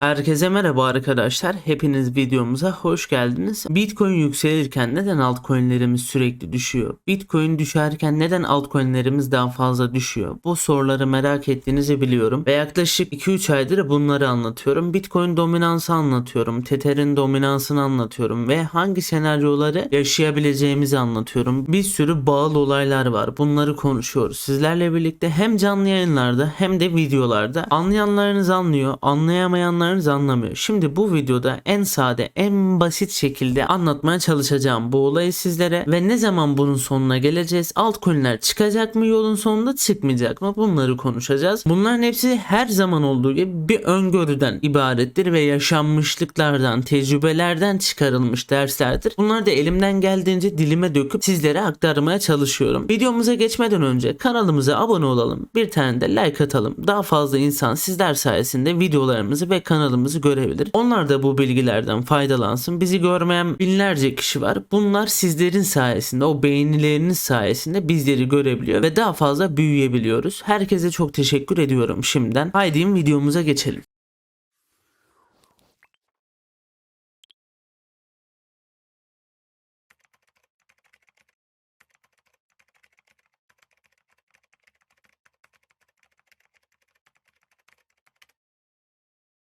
Herkese merhaba arkadaşlar. Hepiniz videomuza hoş geldiniz. Bitcoin yükselirken neden altcoin'lerimiz sürekli düşüyor? Bitcoin düşerken neden altcoin'lerimiz daha fazla düşüyor? Bu soruları merak ettiğinizi biliyorum ve yaklaşık 2-3 aydır bunları anlatıyorum. Bitcoin dominansı anlatıyorum. Tether'in dominansını anlatıyorum ve hangi senaryoları yaşayabileceğimizi anlatıyorum. Bir sürü bağlı olaylar var. Bunları konuşuyoruz. Sizlerle birlikte hem canlı yayınlarda hem de videolarda anlayanlarınız anlıyor, anlayamayanlarınız anlamıyor. Şimdi bu videoda en sade, en basit şekilde anlatmaya çalışacağım bu olayı sizlere ve ne zaman bunun sonuna geleceğiz? Altcoin'ler çıkacak mı yolun sonunda çıkmayacak mı? Bunları konuşacağız. Bunların hepsi her zaman olduğu gibi bir öngörüden ibarettir ve yaşanmışlıklardan, tecrübelerden çıkarılmış derslerdir. Bunları da elimden geldiğince dilime döküp sizlere aktarmaya çalışıyorum. Videomuza geçmeden önce kanalımıza abone olalım. Bir tane de like atalım. Daha fazla insan sizler sayesinde videolarımızı ve kanalımızı görebilir. Onlar da bu bilgilerden faydalansın. Bizi görmeyen binlerce kişi var. Bunlar sizlerin sayesinde, o beğenileriniz sayesinde bizleri görebiliyor ve daha fazla büyüyebiliyoruz. Herkese çok teşekkür ediyorum şimdiden. Haydi videomuza geçelim.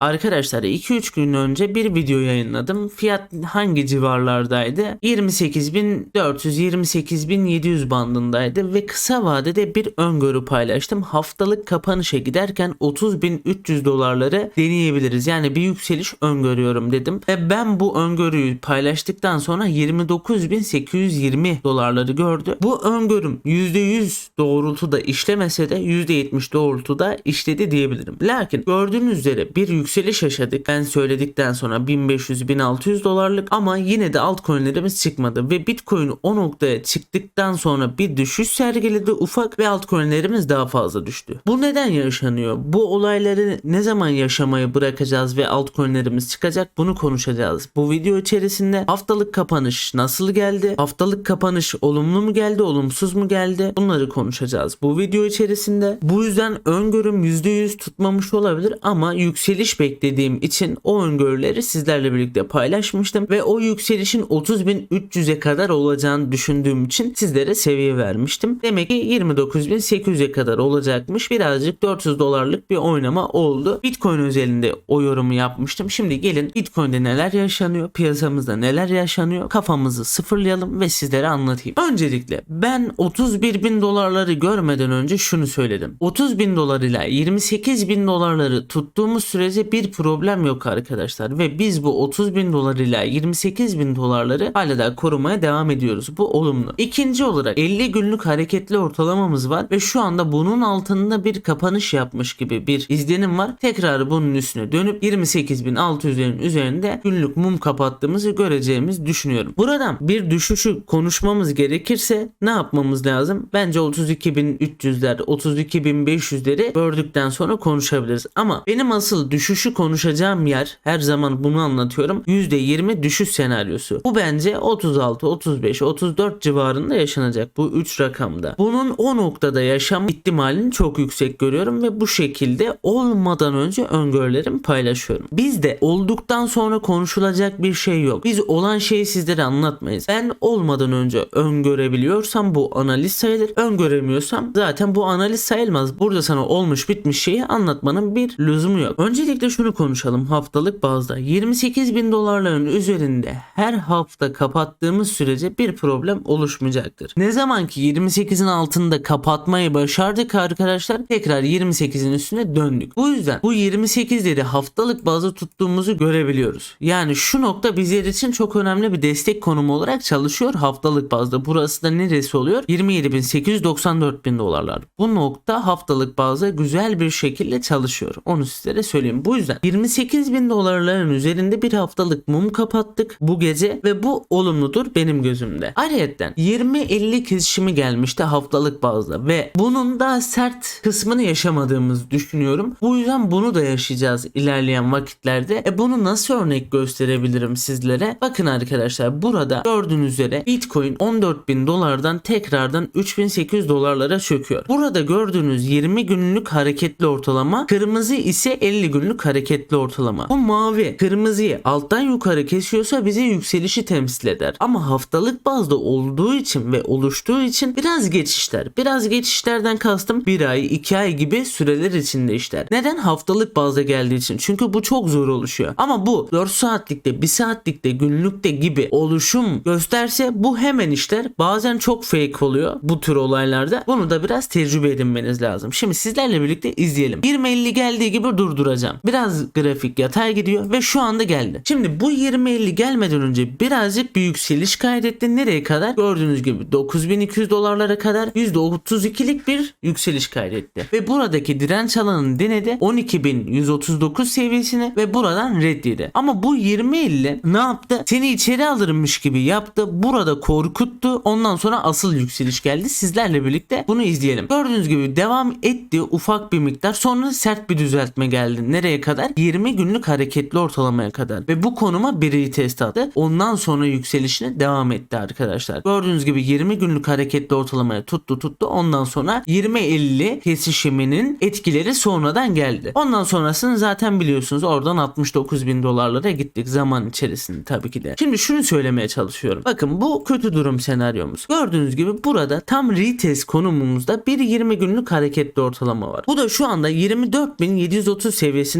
Arkadaşlar 2-3 gün önce bir video yayınladım. Fiyat hangi civarlardaydı? 28.400-28.700 bandındaydı ve kısa vadede bir öngörü paylaştım. Haftalık kapanışa giderken 30.300 dolarları deneyebiliriz. Yani bir yükseliş öngörüyorum dedim. Ve ben bu öngörüyü paylaştıktan sonra 29.820 dolarları gördü. Bu öngörüm %100 doğrultuda işlemese de %70 doğrultuda işledi diyebilirim. Lakin gördüğünüz üzere bir yükseliş yaşadık. Ben söyledikten sonra 1500-1600 dolarlık ama yine de altcoin'lerimiz çıkmadı ve Bitcoin o noktaya çıktıktan sonra bir düşüş sergiledi ufak ve altcoin'lerimiz daha fazla düştü. Bu neden yaşanıyor? Bu olayları ne zaman yaşamayı bırakacağız ve altcoin'lerimiz çıkacak? Bunu konuşacağız. Bu video içerisinde haftalık kapanış nasıl geldi? Haftalık kapanış olumlu mu geldi, olumsuz mu geldi? Bunları konuşacağız. Bu video içerisinde bu yüzden öngörüm %100 tutmamış olabilir ama yükseliş beklediğim için o öngörüleri sizlerle birlikte paylaşmıştım ve o yükselişin 30.300'e kadar olacağını düşündüğüm için sizlere seviye vermiştim. Demek ki 29.800'e kadar olacakmış. Birazcık 400 dolarlık bir oynama oldu. Bitcoin özelinde o yorumu yapmıştım. Şimdi gelin Bitcoin'de neler yaşanıyor, piyasamızda neler yaşanıyor kafamızı sıfırlayalım ve sizlere anlatayım. Öncelikle ben 31 bin dolarları görmeden önce şunu söyledim. 30 bin dolar ile 28 bin dolarları tuttuğumuz sürece bir problem yok arkadaşlar ve biz bu 30 bin dolar ile 28 bin dolarları hala da korumaya devam ediyoruz. Bu olumlu. İkinci olarak 50 günlük hareketli ortalamamız var ve şu anda bunun altında bir kapanış yapmış gibi bir izlenim var. Tekrar bunun üstüne dönüp 28.600'lerin üzerinde günlük mum kapattığımızı göreceğimiz düşünüyorum. Buradan bir düşüşü konuşmamız gerekirse ne yapmamız lazım? Bence 32.300'ler, 32.500'leri gördükten sonra konuşabiliriz. Ama benim asıl düşüşü konuşacağım yer her zaman bunu anlatıyorum. %20 düşüş senaryosu. Bu bence 36, 35, 34 civarında yaşanacak bu 3 rakamda. Bunun o noktada yaşam ihtimalini çok yüksek görüyorum ve bu şekilde olmadan önce öngörülerimi paylaşıyorum. Bizde olduktan sonra konuşulacak bir şey yok. Biz olan şeyi sizlere anlatmayız. Ben olmadan önce öngörebiliyorsam bu analiz sayılır. Öngöremiyorsam zaten bu analiz sayılmaz. Burada sana olmuş bitmiş şeyi anlatmanın bir lüzumu yok. Öncelikle şunu konuşalım haftalık bazda. 28 bin dolarların üzerinde her hafta kapattığımız sürece bir problem oluşmayacaktır. Ne zaman ki 28'in altında kapatmayı başardık arkadaşlar tekrar 28'in üstüne döndük. Bu yüzden bu 28'leri haftalık bazda tuttuğumuzu görebiliyoruz. Yani şu nokta bizler için çok önemli bir destek konumu olarak çalışıyor haftalık bazda. Burası da neresi oluyor? 27.894 bin dolarlar. Bu nokta haftalık bazda güzel bir şekilde çalışıyor. Onu sizlere söyleyeyim. Bu yüzden 28 bin dolarların üzerinde bir haftalık mum kapattık bu gece ve bu olumludur benim gözümde. Ayrıca 20-50 kesişimi gelmişti haftalık bazda ve bunun daha sert kısmını yaşamadığımızı düşünüyorum. Bu yüzden bunu da yaşayacağız ilerleyen vakitlerde. E bunu nasıl örnek gösterebilirim sizlere? Bakın arkadaşlar burada gördüğünüz üzere Bitcoin 14 bin dolardan tekrardan 3800 dolarlara çöküyor. Burada gördüğünüz 20 günlük hareketli ortalama kırmızı ise 50 günlük günlük hareketli ortalama. Bu mavi kırmızıyı alttan yukarı kesiyorsa bize yükselişi temsil eder. Ama haftalık bazda olduğu için ve oluştuğu için biraz geçişler. Biraz geçişlerden kastım bir ay, iki ay gibi süreler içinde işler. Neden? Haftalık bazda geldiği için. Çünkü bu çok zor oluşuyor. Ama bu 4 saatlikte, 1 saatlikte, günlükte gibi oluşum gösterse bu hemen işler. Bazen çok fake oluyor bu tür olaylarda. Bunu da biraz tecrübe edinmeniz lazım. Şimdi sizlerle birlikte izleyelim. 20.50 geldiği gibi durduracağım. Biraz grafik yatay gidiyor ve şu anda geldi. Şimdi bu 20.50 gelmeden önce birazcık bir yükseliş kaydetti. Nereye kadar? Gördüğünüz gibi 9200 dolarlara kadar %32'lik bir yükseliş kaydetti. Ve buradaki direnç alanını denedi 12.139 seviyesini ve buradan reddiydi. Ama bu 20.50 ne yaptı? Seni içeri alırmış gibi yaptı. Burada korkuttu. Ondan sonra asıl yükseliş geldi. Sizlerle birlikte bunu izleyelim. Gördüğünüz gibi devam etti ufak bir miktar. Sonra sert bir düzeltme geldi. Nereye kadar? 20 günlük hareketli ortalamaya kadar. Ve bu konuma bir test attı. Ondan sonra yükselişine devam etti arkadaşlar. Gördüğünüz gibi 20 günlük hareketli ortalamaya tuttu tuttu. Ondan sonra 20-50 kesişiminin etkileri sonradan geldi. Ondan sonrasını zaten biliyorsunuz oradan 69 bin dolarlara gittik zaman içerisinde tabii ki de. Şimdi şunu söylemeye çalışıyorum. Bakın bu kötü durum senaryomuz. Gördüğünüz gibi burada tam retest konumumuzda bir 20 günlük hareketli ortalama var. Bu da şu anda 24.730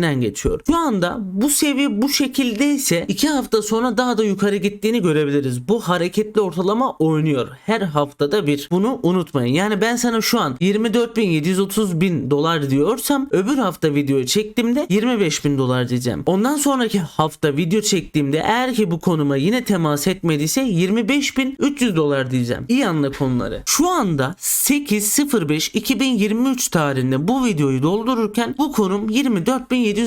seviyesinden geçiyor. Şu anda bu seviye bu şekildeyse 2 hafta sonra daha da yukarı gittiğini görebiliriz. Bu hareketli ortalama oynuyor. Her haftada bir. Bunu unutmayın. Yani ben sana şu an 24.730 bin dolar diyorsam öbür hafta video çektiğimde 25 bin dolar diyeceğim. Ondan sonraki hafta video çektiğimde eğer ki bu konuma yine temas etmediyse 25.300 dolar diyeceğim. İyi anla konuları. Şu anda 8.05.2023 tarihinde bu videoyu doldururken bu konum 24.730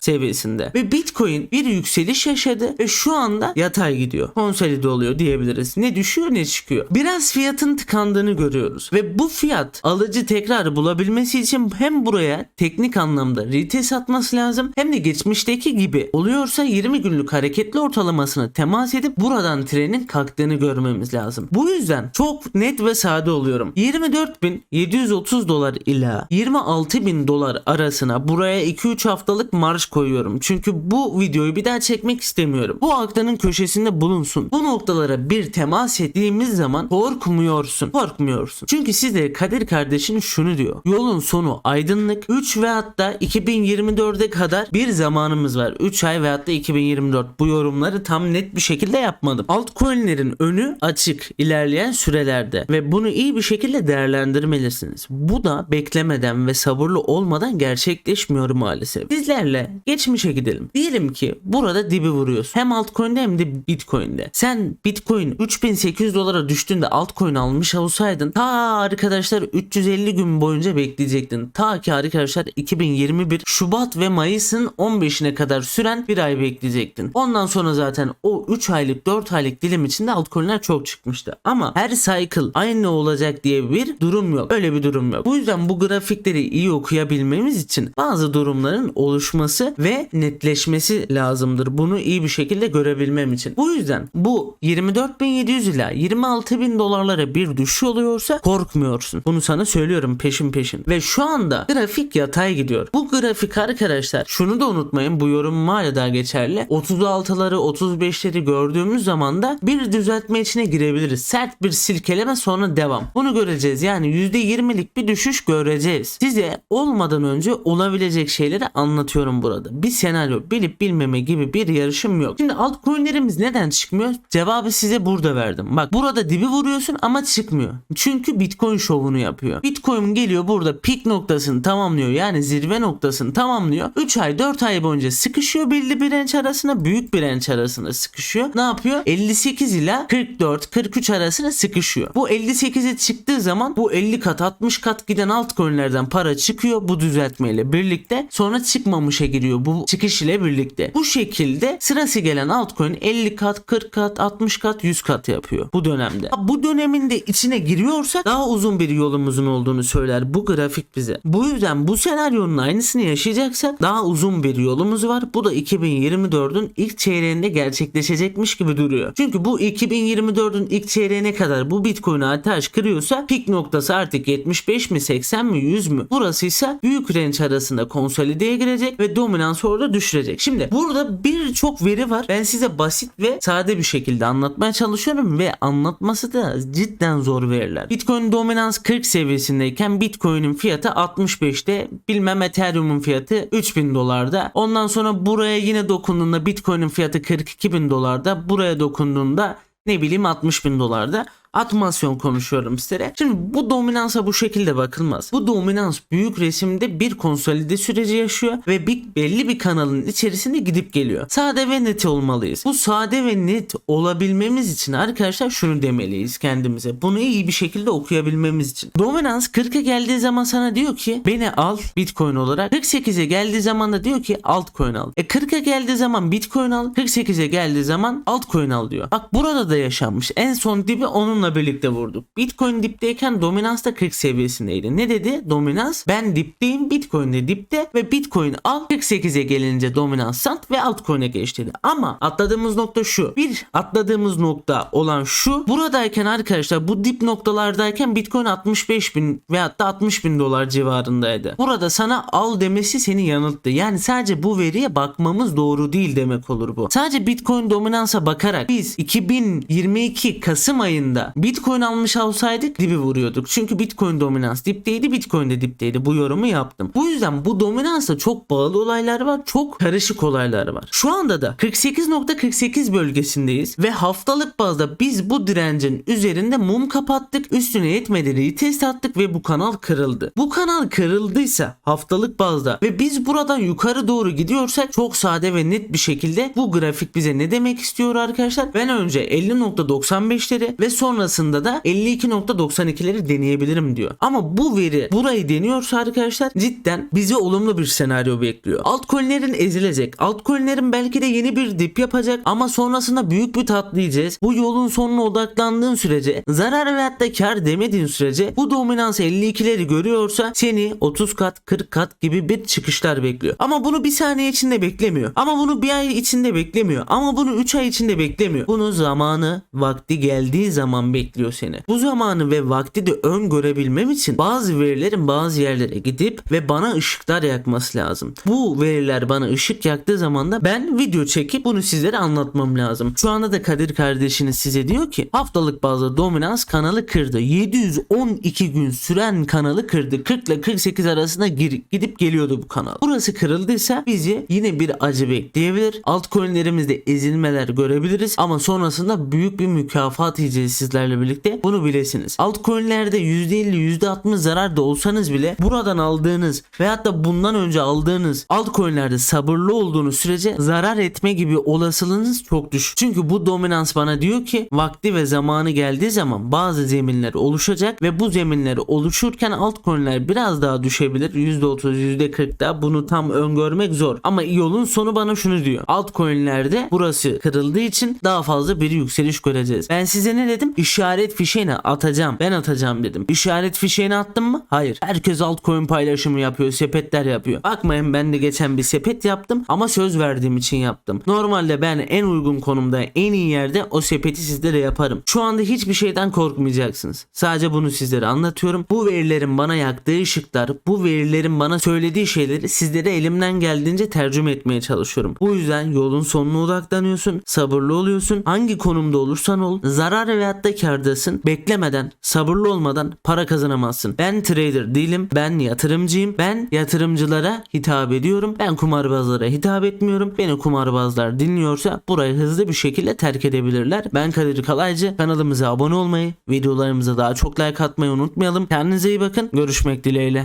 seviyesinde. Ve Bitcoin bir yükseliş yaşadı ve şu anda yatay gidiyor. Konsolide oluyor diyebiliriz. Ne düşüyor ne çıkıyor. Biraz fiyatın tıkandığını görüyoruz. Ve bu fiyat alıcı tekrar bulabilmesi için hem buraya teknik anlamda retest atması lazım hem de geçmişteki gibi oluyorsa 20 günlük hareketli ortalamasını temas edip buradan trenin kalktığını görmemiz lazım. Bu yüzden çok net ve sade oluyorum. 24.730 dolar ila 26.000 dolar arasına buraya 2-3 haftalık marş koyuyorum. Çünkü bu videoyu bir daha çekmek istemiyorum. Bu aklının köşesinde bulunsun. Bu noktalara bir temas ettiğimiz zaman korkmuyorsun. Korkmuyorsun. Çünkü size Kadir kardeşin şunu diyor. Yolun sonu aydınlık. 3 ve hatta 2024'e kadar bir zamanımız var. 3 ay ve hatta 2024. Bu yorumları tam net bir şekilde yapmadım. Altcoin'lerin önü açık ilerleyen sürelerde ve bunu iyi bir şekilde değerlendirmelisiniz. Bu da beklemeden ve sabırlı olmadan gerçekleşmiyor maalesef. Sizlerle geçmişe gidelim. Diyelim ki burada dibi vuruyorsun. Hem altcoin'de hem de bitcoin'de. Sen bitcoin 3800 dolara düştüğünde altcoin almış olsaydın ta arkadaşlar 350 gün boyunca bekleyecektin. Ta ki arkadaşlar 2021 Şubat ve Mayıs'ın 15'ine kadar süren bir ay bekleyecektin. Ondan sonra zaten o 3 aylık 4 aylık dilim içinde altcoin'ler çok çıkmıştı. Ama her cycle aynı olacak diye bir durum yok. Öyle bir durum yok. Bu yüzden bu grafikleri iyi okuyabilmemiz için bazı durumların oluşması ve netleşmesi lazımdır. Bunu iyi bir şekilde görebilmem için. Bu yüzden bu 24.700 ila 26.000 dolarlara bir düşüş oluyorsa korkmuyorsun. Bunu sana söylüyorum peşin peşin. Ve şu anda grafik yatay gidiyor. Bu grafik arkadaşlar şunu da unutmayın bu yorum hala daha geçerli. 36'ları 35'leri gördüğümüz zaman da bir düzeltme içine girebiliriz. Sert bir silkeleme sonra devam. Bunu göreceğiz. Yani %20'lik bir düşüş göreceğiz. Size olmadan önce olabilecek şeyleri anlatıyorum burada. Bir senaryo bilip bilmeme gibi bir yarışım yok. Şimdi altcoin'lerimiz neden çıkmıyor? Cevabı size burada verdim. Bak burada dibi vuruyorsun ama çıkmıyor. Çünkü Bitcoin şovunu yapıyor. Bitcoin geliyor burada pik noktasını tamamlıyor. Yani zirve noktasını tamamlıyor. 3 ay 4 ay boyunca sıkışıyor belli bir renç arasına. Büyük bir renç arasına sıkışıyor. Ne yapıyor? 58 ila 44 43 arasına sıkışıyor. Bu 58'e çıktığı zaman bu 50 kat 60 kat giden altcoin'lerden para çıkıyor bu düzeltmeyle birlikte. Sonra çıkmamışa giriyor bu çıkış ile birlikte. Bu şekilde sırası gelen altcoin 50 kat 40 kat 60 kat 100 kat yapıyor bu dönemde. Bu dönemin de içine giriyorsak daha uzun bir yolumuzun olduğunu söyler bu grafik bize. Bu yüzden bu senaryonun aynısını yaşayacaksak daha uzun bir yolumuz var. Bu da 2024'ün ilk çeyreğinde gerçekleşecekmiş gibi duruyor. Çünkü bu 2024'ün ilk çeyreğine kadar bu Bitcoin ateş kırıyorsa pik noktası artık 75 mi 80 mi 100 mü? Burası ise büyük range arasında konsolideye girecek gelecek ve dominans orada düşürecek. Şimdi burada birçok veri var. Ben size basit ve sade bir şekilde anlatmaya çalışıyorum ve anlatması da cidden zor veriler. Bitcoin dominans 40 seviyesindeyken Bitcoin'in fiyatı 65'te bilmem Ethereum'un fiyatı 3000 dolarda. Ondan sonra buraya yine dokunduğunda Bitcoin'in fiyatı 42 bin dolarda. Buraya dokunduğunda ne bileyim 60 bin dolarda atmasyon konuşuyorum sizlere. Şimdi bu dominansa bu şekilde bakılmaz. Bu dominans büyük resimde bir konsolide süreci yaşıyor ve bir, belli bir kanalın içerisinde gidip geliyor. Sade ve net olmalıyız. Bu sade ve net olabilmemiz için arkadaşlar şunu demeliyiz kendimize. Bunu iyi bir şekilde okuyabilmemiz için. Dominans 40'a geldiği zaman sana diyor ki beni al Bitcoin olarak. 48'e geldiği zaman da diyor ki altcoin al. E 40'a geldiği zaman Bitcoin al. 48'e geldiği zaman altcoin al diyor. Bak burada da yaşanmış. En son dibi onunla birlikte vurduk. Bitcoin dipteyken dominans da 40 seviyesindeydi. Ne dedi? Dominans ben dipteyim Bitcoin de dipte ve Bitcoin al 48'e gelince dominans sat ve altcoin'e geç dedi. Ama atladığımız nokta şu. Bir atladığımız nokta olan şu. Buradayken arkadaşlar bu dip noktalardayken Bitcoin 65 bin ve hatta 60 bin dolar civarındaydı. Burada sana al demesi seni yanılttı. Yani sadece bu veriye bakmamız doğru değil demek olur bu. Sadece Bitcoin dominansa bakarak biz 2022 Kasım ayında Bitcoin almış olsaydık dibi vuruyorduk. Çünkü Bitcoin dominans dipteydi, Bitcoin de dipteydi. Bu yorumu yaptım. Bu yüzden bu dominansa çok bağlı olaylar var. Çok karışık olaylar var. Şu anda da 48.48 bölgesindeyiz ve haftalık bazda biz bu direncin üzerinde mum kapattık. Üstüne yetmedi test attık ve bu kanal kırıldı. Bu kanal kırıldıysa haftalık bazda ve biz buradan yukarı doğru gidiyorsak çok sade ve net bir şekilde bu grafik bize ne demek istiyor arkadaşlar? Ben önce 50.95'leri ve sonrasında da 52.92'leri deneyebilirim diyor. Ama bu veri burayı deniyorsa arkadaşlar cidden bizi olumlu bir senaryo bekliyor. Altcoin'lerin ezilecek. Altcoin'lerin belki de yeni bir dip yapacak ama sonrasında büyük bir tatlı yiyeceğiz. Bu yolun sonuna odaklandığın sürece zarar ve hatta kar demediğin sürece bu dominans 52'leri görüyorsa seni 30 kat 40 kat gibi bir çıkışlar bekliyor. Ama bunu bir saniye içinde beklemiyor. Ama bunu bir ay içinde beklemiyor. Ama bunu 3 ay içinde beklemiyor. Bunu zamanı vakti geldiği zaman bekliyor seni. Bu zamanı ve vakti de öngörebilmem için bazı verilerin bazı yerlere gidip ve bana ışıklar yakması lazım. Bu veriler bana ışık yaktığı zaman da ben video çekip bunu sizlere anlatmam lazım. Şu anda da Kadir kardeşiniz size diyor ki haftalık bazda dominans kanalı kırdı. 712 gün süren kanalı kırdı. 40 ile 48 arasında gir- gidip geliyordu bu kanal. Burası kırıldıysa bizi yine bir acı bekleyebilir. Altcoin'lerimizde ezilmeler görebiliriz ama sonrasında büyük bir mükafat yiyeceğiz sizlerle birlikte. Bunu bilesiniz. Altcoin'lerde %50 %60 zarar da olsanız bile buradan aldığınız veyahut da bundan önce aldığınız altcoin'lerde sabırlı olduğunuz sürece zarar etme gibi olasılığınız çok düşük. Çünkü bu dominans bana diyor ki vakti ve zamanı geldiği zaman bazı zeminler oluşacak ve bu zeminler oluşurken altcoin'ler biraz daha düşebilir. %30 %40 da bunu tam öngörmek zor. Ama yolun sonu bana şunu diyor. Altcoin'lerde burası kırıldığı için daha fazla bir yükseliş göreceğiz. Ben size ne dedim? İşaret fişeğini atacağım. Ben atacağım dedim. İşaret fişeğini attım mı? Hayır. Herkes altcoin paylaşımı yapıyor. Sepetler yapıyor. Bakmayın ben de geçen bir sepet yaptım ama söz verdiğim için yaptım. Normalde ben en uygun konumda en iyi yerde o sepeti sizlere yaparım. Şu anda hiçbir şeyden korkmayacaksınız. Sadece bunu sizlere anlatıyorum. Bu verilerin bana yaktığı ışıklar, bu verilerin bana söylediği şeyleri sizlere elimden geldiğince tercüme etmeye çalışıyorum. Bu yüzden yolun sonuna odaklanıyorsun, sabırlı oluyorsun. Hangi konumda olursan ol, zarar ve hatta kardasın. Beklemeden, sabırlı olmadan para kazanamazsın. Ben trader değilim, ben yatırımcıyım. Ben yatırımcılara hitap ediyorum. Ben kumarbazlara hitap etmiyorum. Beni kumarbazlar dinliyorsa burayı hızlı bir şekilde terk edebilirler. Ben Kadir Kalaycı. Kanalımıza abone olmayı, videolarımıza daha çok like atmayı unutmayalım. Kendinize iyi bakın. Görüşmek dileğiyle.